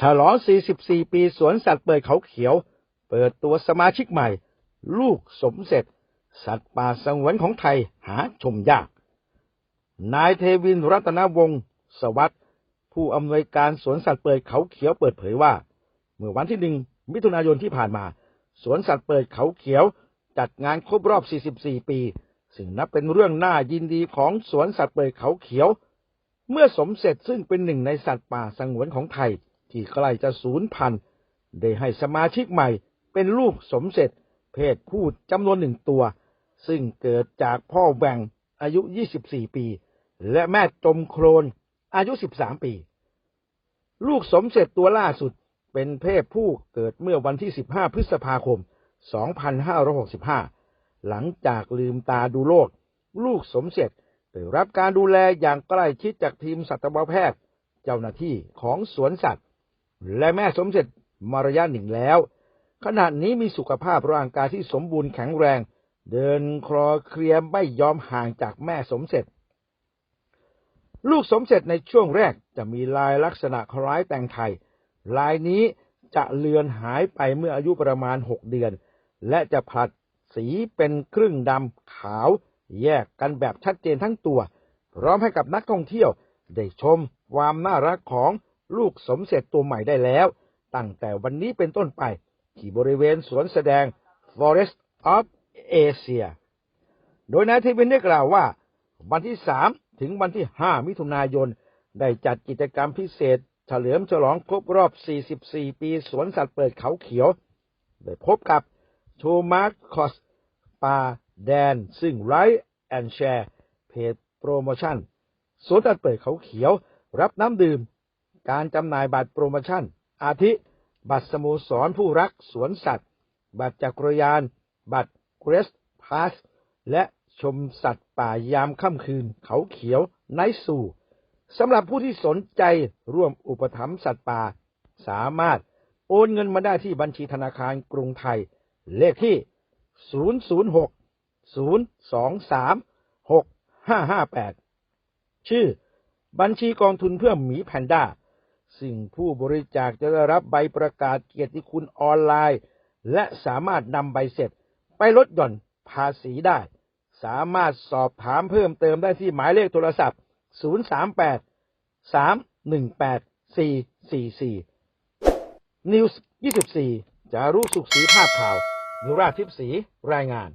ฉลอง 44 ปีสวนสัตว์เปิดเขาเขียว เปิดตัวสมาชิกใหม่ ลูกสมเสร็จ สัตว์ป่าสงวนของไทยหาชมยาก นายเทวินรัตนวงศ์สวัสดิ์ผู้อำนวยการสวนสัตว์เปิดเขาเขียวเปิดเผยว่า เมื่อวันที่หนึ่งมิถุนายนที่ผ่านมา สวนสัตว์เปิดเขาเขียว จัดงานครบรอบ 44 ปี ซึ่งนับเป็นเรื่องน่ายินดีของสวนสัตว์เปิดเขาเขียว เมื่อสมเสร็จซึ่งเป็นหนึ่งในสัตว์ป่าสงวนของไทย ที่ใกล้จะสูญพันธุ์ได้ให้สมาชิกใหม่เป็นลูกสมเสร็จ เพศผู้จำนวนหนึ่งตัว ซึ่งเกิดจากพ่อแหว่งอายุ 24 ปี และแม่จมโครนอายุ 13 ปี ลูกสมเสร็จตัวล่าสุดเป็นเพศผู้เกิดเมื่อวันที่ 15 พฤษภาคม 2565 หลังจากลืมตาดูโลก ลูกสมเสร็จได้รับการดูแลอย่างใกล้ชิดจากทีมสัตวแพทย์ เจ้าหน้าที่ของสวนสัตว์ และแม่สมเสร็จมาระยะหนึ่งแล้ว ขณะนี้มีสุขภาพร่างกายที่สมบูรณ์แข็งแรง เดินคลอเคลียมไม่ยอมห่างจากแม่สมเสร็จ ลูกสมเสร็จในช่วงแรกจะมีลายลักษณะคล้ายแตงไทย ลายนี้จะเลือนหายไปเมื่ออายุประมาณหกเดือน และจะผลัดสีเป็นครึ่งดำขาวแยกกันแบบชัดเจนทั้งตัว พร้อมให้กับนักท่องเที่ยวได้ชมความน่ารักของ ลูกสมเสร็จตัวใหม่ได้แล้ว ตั้งแต่วันนี้เป็นต้นไป ที่บริเวณสวนแสดง Forest of Asia โดยนายเทวินได้กล่าวว่า วันที่ 3 ถึงวันที่ 5 มิถุนายน ได้จัดกิจกรรมพิเศษ เฉลิมฉลองครบรอบ 44 ปีสวนสัตว์เปิดเขาเขียวได้พบกับโชมาร์คอสปาแดน ซึ่งไรแอนแชร์เพจโปรโมชั่นสวนสัตว์เปิดเขาเขียว รับน้ำดื่ม การจำหน่ายบัตรโปรโมชั่น อาทิ บัตรสโมสรผู้รักสวนสัตว์ บัตรจักรยาน บัตรเกรสพาสและชมสัตว์ป่ายามค่ำคืน เขาเขียวไนท์ซูสำหรับผู้ที่สนใจร่วมอุปถัมภ์สัตว์ป่า สามารถโอนเงินมาได้ที่บัญชีธนาคารกรุงไทย เลขที่ 006 023 6558 ชื่อ บัญชีกองทุนเพื่อหมีแพนด้า สิ่งผู้บริจาคจะได้รับใบประกาศเกียรติคุณออนไลน์ และสามารถนำใบเสร็จ ไปลดหย่อนภาษีได้ สามารถสอบถามเพิ่มเติมได้ที่หมายเลขโทรศัพท์ 038 318 444 News 24จะรู้สุขสีภาพข่าวนุราทิพย์ศรีรายงาน